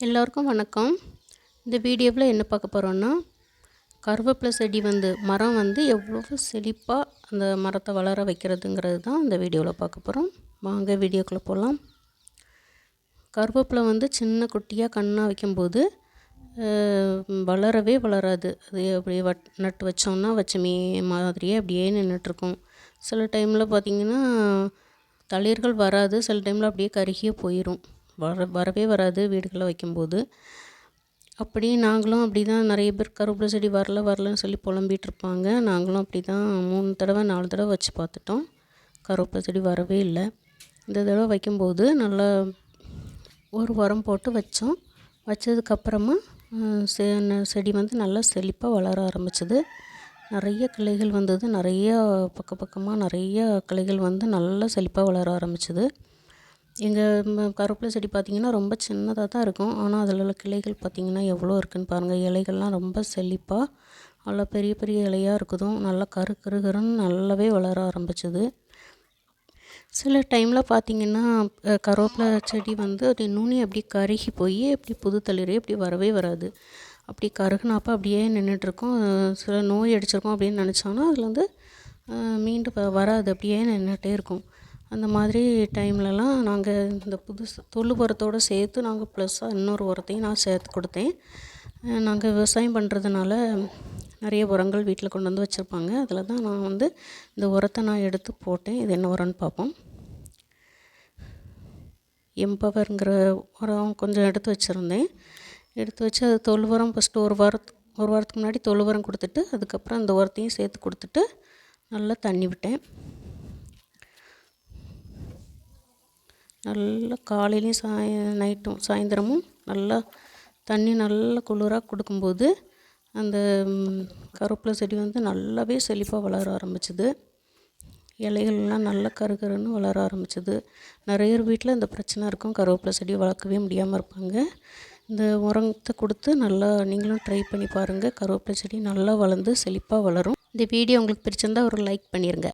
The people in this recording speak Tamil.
எல்லோருக்கும் வணக்கம். இந்த வீடியோவில் என்ன பார்க்க போகிறோன்னா கருவேப்பிலை செடி வந்து மரம் வந்து எவ்வளோ செழிப்பாக அந்த மரத்தை வளர வைக்கிறதுங்கிறது தான் இந்த வீடியோவில் பார்க்க போகிறோம் வாங்க வீடியோக்குள்ளே போகலாம் கருவேப்பிலை வந்து சின்ன குட்டியாக கண்ணாக வைக்கும்போது வளரவே வளராது. அது அப்படியே வட் நட்டு வச்சோன்னா வச்சமே மாதிரியே அப்படியே நின்றுட்டுருக்கும் சில டைமில் பார்த்திங்கன்னா தளிர்கள் வராது. சில டைமில் அப்படியே கருகியே போயிடும் வர வரவே வராது வீடுகளில் வைக்கும்போது. அப்படி நாங்களும் அப்படி தான் நிறைய பேர் கருவேப்பிலை செடி வரல வரலன்னு சொல்லி புலம்பிகிட்டு இருப்பாங்க நாங்களும் அப்படி தான் மூணு தடவை நாலு தடவை வச்சு பார்த்துட்டோம். கருவேப்பிலை செடி வரவே இல்லை. இந்த தடவை வைக்கும்போது நல்லா ஒரு உரம் போட்டு வச்சோம். வச்சதுக்கப்புறமா செ செடி வந்து நல்லா செழிப்பாக வளர ஆரம்பிச்சிது. நிறைய கிளைகள் வந்தது. நிறைய பக்க பக்கமாக நிறைய கிளைகள் வந்து நல்லா செழிப்பாக வளர ஆரம்பிச்சது. எங்கள் கருவேப்பிலை செடி பார்த்திங்கன்னா ரொம்ப சின்னதாக தான் இருக்கும். ஆனால் அதில் உள்ள கிளைகள் பார்த்திங்கன்னா எவ்வளோ இருக்குதுன்னு பாருங்கள் இலைகள்லாம் ரொம்ப செழிப்பாக நல்லா பெரிய பெரிய இலையாக இருக்குதும். நல்லா கரு கரு கருன்னு நல்லாவே வளர ஆரம்பிச்சது. சில டைமில் பார்த்திங்கன்னா கருவேப்பிலை செடி வந்து அப்படி நுனி அப்படி கருகி போய் அப்படி புது தளிரே அப்படி வரவே வராது. அப்படி கருகுனாப்போ அப்படியே நின்றுட்டுருக்கும் சில நோய் அடிச்சிருக்கோம் அப்படின்னு நினச்சோன்னா அதில் வந்து மீண்டும் வராது. அப்படியே நின்றுட்டே இருக்கும். அந்த மாதிரி டைம்லலாம் நாங்கள் இந்த புதுசு தொழு உரத்தோடு சேர்த்து நாங்கள் ப்ளஸ்ஸாக இன்னொரு உரத்தையும் நான் சேர்த்து கொடுத்தேன். நாங்கள் விவசாயம் பண்ணுறதுனால நிறைய உரங்கள் வீட்டில் கொண்டு வந்து வச்சுருப்பாங்க. அதில் தான் நான் வந்து இந்த உரத்தை நான் எடுத்து போட்டேன். இது என்ன உரம்னு பார்ப்போம். எம்பவருங்கிற உரம் கொஞ்சம் எடுத்து வச்சுருந்தேன். எடுத்து வச்சு அது தொழு உரம் ஃபஸ்ட்டு ஒரு வாரத்து ஒரு வாரத்துக்கு முன்னாடி தொழு உரம் கொடுத்துட்டு அதுக்கப்புறம் அந்த உரத்தையும் சேர்த்து கொடுத்துட்டு நல்லா தண்ணி விட்டேன். நல்லா காலையிலையும் சாய நைட்டும் சாயந்தரமும் நல்லா தண்ணி நல்லா குளிராக கொடுக்கும்போது அந்த கருவேப்பிலை செடி வந்து நல்லாவே செழிப்பாக வளர ஆரம்பிச்சிது. இலைகள்லாம் நல்லா கருகருன்னு வளர ஆரம்பிச்சிது. நிறைய வீட்டில் இந்த பிரச்சனை இருக்கும். கருவேப்பிலை செடி வளர்க்கவே முடியாமல் இருப்பாங்க. இந்த உரத்தை கொடுத்து நல்லா நீங்களும் ட்ரை பண்ணி பாருங்கள் கருவேப்பிலை செடி நல்லா வளர்ந்து செழிப்பாக வளரும். இந்த வீடியோ உங்களுக்கு பிடிச்சிருந்தா ஒரு லைக் பண்ணிடுங்க